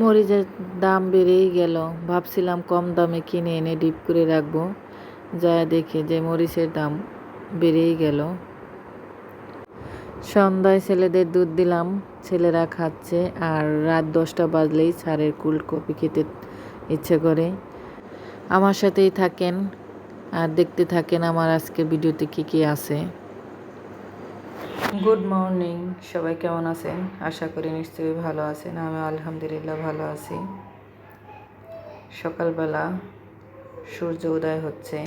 মরিচের দাম বেড়েই গেল। ভাবছিলাম কম দামে কিনে এনে ডিপ করে রাখব। যা দেখে যে মরিচের দাম বেড়েই গেল। সন্ধ্যায় ছেলেদের দুধ দিলাম। ছেলেরা খাচ্ছে আর রাত দশটা বাজলেই ছাড়ের কুল কপি খেতে ইচ্ছে করে। আমার সাথেই থাকেন আর দেখতে থাকেন আমার আজকের ভিডিওতে কি কি আছে। গুড মর্নিং সবাই কেমন আছেন? আশা করি নিশ্চয়ই ভালো আছেন। আমি আলহামদুলিল্লাহ ভালো আছি। সকালবেলা সূর্য উদয় হচ্ছে।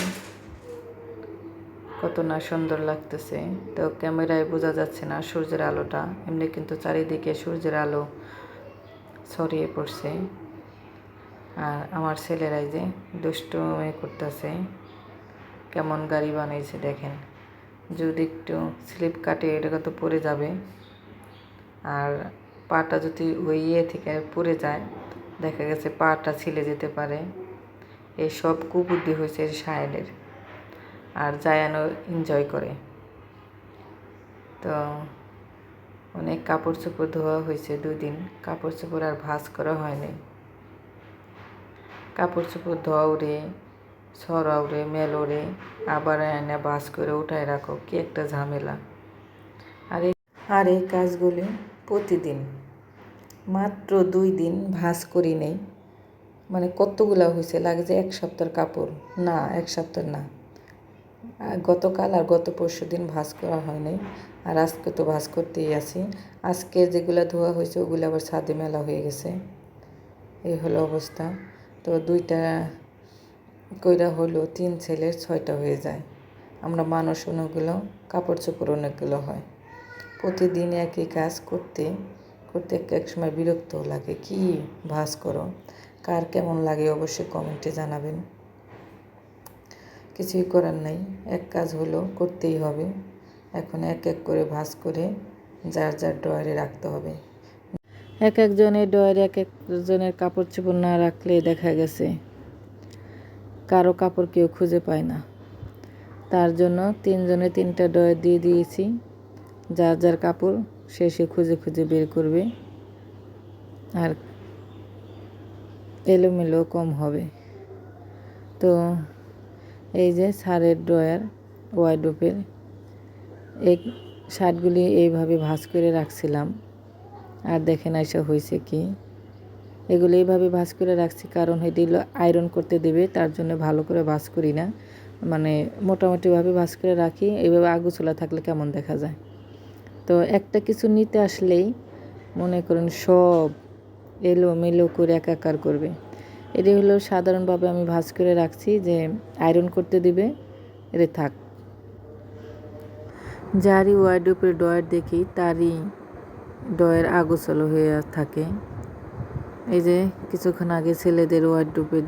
কত না সুন্দর লাগতেছে। তো ক্যামেরায় বোঝা যাচ্ছে না সূর্যের আলোটা। এমনি কিন্তু চারিদিকে সূর্যের আলো ছড়িয়ে পড়ছে। আর আমার ছেলেরাই যে দুষ্টুমি করতেছে। কেমন গাড়ি বানিয়েছে দেখেন। যদি একটু স্লিপ কাটে এটা তো পড়ে যাবে। আর পাটা যদি ওই ইয়ে থেকে পড়ে যায়, দেখা গেছে পাটা ছিলে যেতে পারে। এই সব কুবুদ্ধি হয়েছে সায়েলের আর জায়ানও এনজয় করে। তো অনেক কাপড় চোপড় ধোয়া হয়েছে দুই দিন। কাপড় চোপড় আর ভাজ করা হয়নি। কাপড় চোপড় ধোয়া উড়ে ছড়া উড়ে মেল উড়ে আবার এনে বাস করে উঠায় রাখো, কি একটা ঝামেলা। আর আর এই কাজগুলি প্রতিদিন, মাত্র দুই দিন ভাজ করি নেই। মানে কতগুলা হয়েছে লাগে যে এক সপ্তাহের কাপড়। না, এক সপ্তাহ না। গতকাল আর গত পরশু দিন ভাজ করা হয়নি আর আজকে তো ভাজ করতেই আছি। আজকে যেগুলো ধোয়া হয়েছে, ওগুলো আবার ছাদে মেলা হয়ে গেছে। এই হলো অবস্থা। তো দুইটা কইরা হলো তিন ছেলের ছয়টা হয়ে যায়। আমরা মানুষ অনেকগুলো, কাপড় চোপড় অনেকগুলো হয়। প্রতিদিন একই কাজ করতে করতে এক সময় বিরক্ত লাগে। কি ভাজ করো? কার কেমন লাগে অবশ্যই কমেন্টে জানাবেন। কিছুই করার নাই। এক কাজ হলো, করতেই হবে। এখন এক এক করে ভাজ করে যার যার ডয়ারে রাখতে হবে। এক একজনের ডয়ারে এক একজনের কাপড় চোপড় না রাখলে দেখা গেছে কারও কাপড় কেউ খুঁজে পায় না। তার জন্য তিনজনে তিনটা ডয়ার দিয়ে দিয়েছি। যার যার কাপড় সে সে খুঁজে খুঁজে বের করবে। আর এলোমেলো কম হবে। তো এই যে সারের ড্রয়ার ওয়াইডোপের এই শার্টগুলি এইভাবে ভাঁজ করে রাখছিলাম। আর দেখেন এসে হয়েছে কি। এগুলো এইভাবে ভাঁজ করে রাখছি, কারণ হয়তো এগুলো আয়রন করতে দেবে, তার জন্য ভালো করে ভাঁজ করি না। মানে মোটামুটিভাবে ভাঁজ করে রাখি এইভাবে আগুচোলা থাকলে কেমন দেখা যায়। তো একটা কিছু নিতে আসলেই মনে করেন সব এলো মেলো করে একাকার করবে। এটি হলো সাধারণভাবে আমি ভাজ করে রাখছি যে আয়রন করতে দিবে, এটা থাক। যারই ওয়ার্ডরোপের ডয়ার দেখি, তারই ডয়ের আগোছালো হয়ে থাকে। এই যে কিছুক্ষণ আগে ছেলেদের ওয়ার্ডরোপে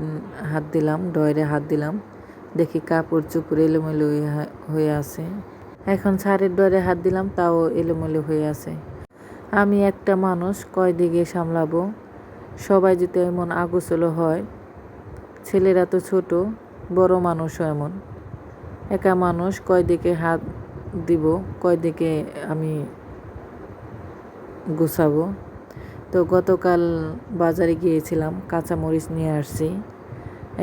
হাত দিলাম ডয়ারে হাত দিলাম। দেখি কাপড় চোপড় এলোমেলো হয়ে আছে। এখন ছাড়ের ডয়ারে হাত দিলাম, তাও এলোমেলো হয়ে আছে। আমি একটা মানুষ কয় দিকে সামলাবো? সবাই যদি এমন আগোছলো হয়, ছেলেরা তো ছোট, বড় মানুষও এমন। একা মানুষ কয় দিকে হাত দিব কয় দিকে আমি গুছাবো? তো গতকাল বাজারে গিয়েছিলাম, কাঁচামরিচ নিয়ে আসছি,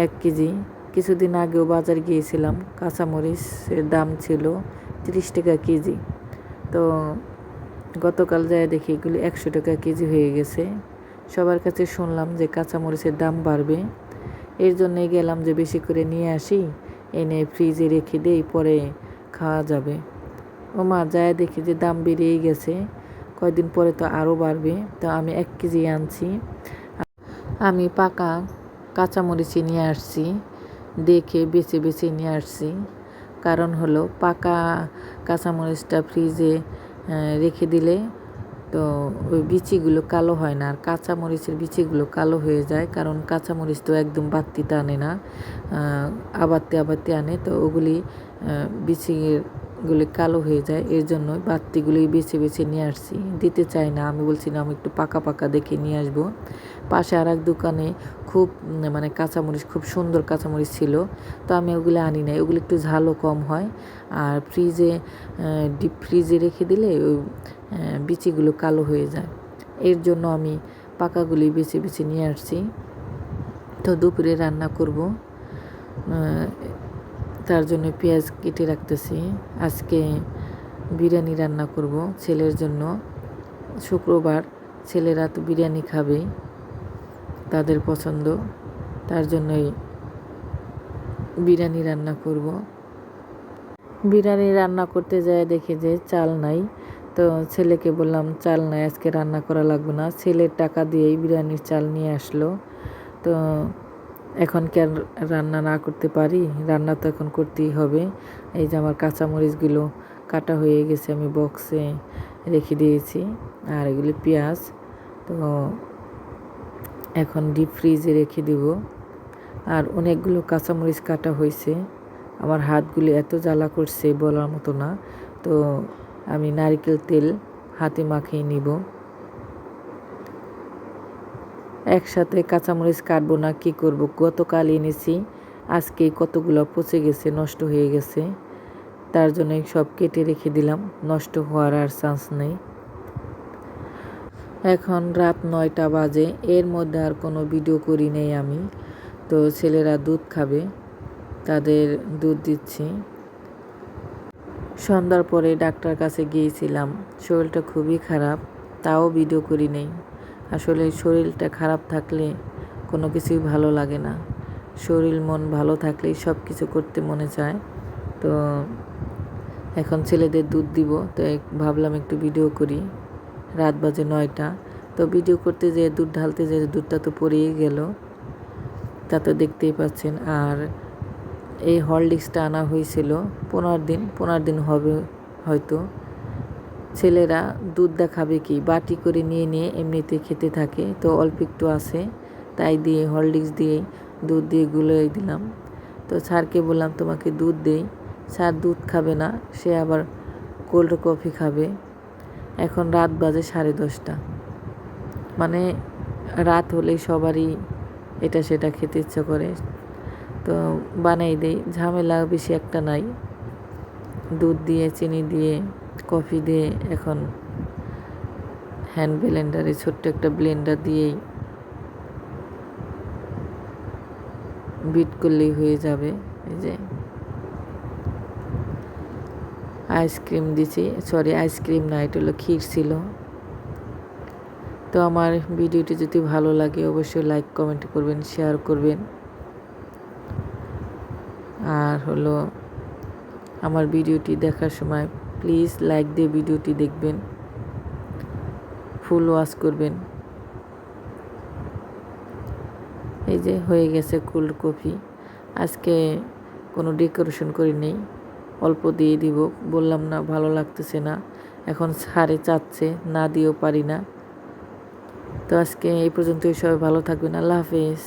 এক কেজি। কিছুদিন আগেও বাজার গিয়েছিলাম, কাঁচামরিচের দাম ছিল তিরিশ টাকা কেজি। তো গতকাল যায় দেখি এগুলি একশো টাকা কেজি হয়ে গেছে। সবার কাছে শুনলাম যে কাঁচামরিচের দাম বাড়বে। এর জন্যে গেলাম যে বেশি করে নিয়ে আসি, এনে ফ্রিজে রেখে দেই, পরে খাওয়া যাবে। ও মা যায় দেখি যে দাম বেড়েই গেছে। কয়দিন পরে তো আরও বাড়বে, তো আমি এক কেজি আনছি। আমি পাকা কাঁচামরিচি নিয়ে আসছি, দেখে বেছে বেছে নিয়ে আসছি। কারণ হলো পাকা কাঁচামরিচটা ফ্রিজে রেখে দিলে তো ওই বিচিগুলো কালো হয় না, আর কাঁচামরিচের বিচিগুলো কালো হয়ে যায়। কারণ কাঁচামরিচ তো একদম বাত্তিতে আনে না আবাত্তে আবাত্তে আনে, তো ওগুলি বিচিগুলি কালো হয়ে যায়, এর জন্য বাত্তিগুলি বেছে বেছে নিয়ে আসছি। দিতে চাই না, আমি বলছি না, আমি একটু পাকা পাকা দেখে নিয়ে আসব। পাশে আর এক দোকানে খুব মানে কাঁচামরিচ, খুব সুন্দর কাঁচামরিচ ছিল, তো আমি ওগুলো আনি নাই। ওগুলো একটু ঝালও কম হয়, আর ফ্রিজে ডিপ ফ্রিজে রেখে দিলে ওই বিচিগুলো কালো হয়ে যায়। এর জন্য আমি পাকাগুলি বেছে বেছে নিয়ে আসছি। তো দুপুরে রান্না করব তার জন্য পেঁয়াজ কেটে রাখতেছি। আজকে বিরিয়ানি রান্না করব ছেলের জন্য। শুক্রবার ছেলেরা তো বিরিয়ানি খাবে, তাদের পছন্দ। তার জন্যই বিরিয়ানি রান্না করব। বিরিয়ানি রান্না করতে যায় দেখে যে চাল নাই। তো ছেলেকে বললাম, চাল নাই, আজকে রান্না করা লাগবে না। ছেলের টাকা দিয়েই বিরিয়ানির চাল নিয়ে আসলো। তো এখন কি রান্না না করতে পারি? রান্না তো এখন করতেই হবে। এই যে আমার কাঁচামরিচগুলো কাটা হয়ে গেছে, আমি বক্সে রেখে দিয়েছি। আর এগুলি পেঁয়াজ। তো এখন ডিপ ফ্রিজে রেখে দেব। আর অনেকগুলো কাঁচামরিচ কাটা হয়েছে। আমার হাতগুলি এত জ্বালা করছে বলার মতো না। তো আমি নারকেল তেল হাতে মাখিয়ে নিব। একসাথে কাঁচামরিচ কাটবো না, কী করব? গতকাল এনেছি, আজকে কতগুলো পচে গেছে, নষ্ট হয়ে গেছে। তার জন্য সব কেটে রেখে দিলাম, নষ্ট হওয়ার আর চান্স নেই। এখন রাত নয়টা বাজে, এর মধ্যে আর কোনো ভিডিও করি নেই আমি। তো ছেলেরা দুধ খাবে, তাদের দুধ দিচ্ছি। সন্ধ্যার পরে ডাক্তার কাছে গিয়েছিলাম, শরীরটা খুবই খারাপ, তাও ভিডিও করি নেই। আসলে শরীরটা খারাপ থাকলে কোনো কিছুই ভালো লাগে না। শরীর, মন ভালো থাকলেই সব কিছু করতে মনে চায়। তো এখন ছেলেদের দুধ দিব, তো ভাবলাম একটু ভিডিও করি। রাত বাজে নয়টা, তো ভিডিও করতে যেয়ে, দুধ ঢালতে যেয়ে দুধটা তো পড়েই গেল। তা তো দেখতেই পাচ্ছেন, আর এই হরলিক্সটা আনা হয়েছিল পনেরো দিন পনেরো দিন হবে হয়তো। ছেলেরা দুধ দেখাবে কি? বাটি করে নিয়ে নিয়ে এমনিতে খেতে থাকে, তো অল্প একটু আছে, তাই দিয়ে হরলিক্স দিয়ে দুধ দিয়ে গুলোই দিলাম। তো স্যারকে বললাম, তোমাকে দুধ দেই। স্যার দুধ খাবে না, সে আবার কোল্ড কফি খাবে। এখন রাত বাজে সাড়ে দশটা। মানে রাত হলেই সবারই এটা সেটা খেতে ইচ্ছা করে। তো বানাই দেই, ঝামেলা বেশি একটা নাই। দুধ দিয়ে, চিনি দিয়ে কফি দিয়ে এখন হ্যান্ড ব্লেন্ডারে ছোট্ট একটা ব্লেন্ডার দিয়েই বিট করলেই হয়ে যাবে। এই যে আইসক্রিম দিছি। সরি, আইসক্রিম না, এটা হলো ক্ষীর ছিল। তো আমার ভিডিওটি যদি ভালো লাগে, অবশ্যই লাইক, কমেন্ট করবেন, শেয়ার করবেন। আর হলো আমার ভিডিওটি দেখার সময় প্লিজ লাইক দিয়ে ভিডিওটি দেখবেন ফুল ওয়াশ করবেন। এই যে হয়ে গেছে কোল্ড কফি আজকে কোনো ডেকোরেশন করি নেই, অল্প দিয়ে দিব। বললাম না, ভালো লাগতেছে না। এখন সারে চাচ্ছে, না দিয়েও পারি না। তো আজকে এই পর্যন্তই, সবাই ভালো থাকবেন। আল্লাহ হাফেজ।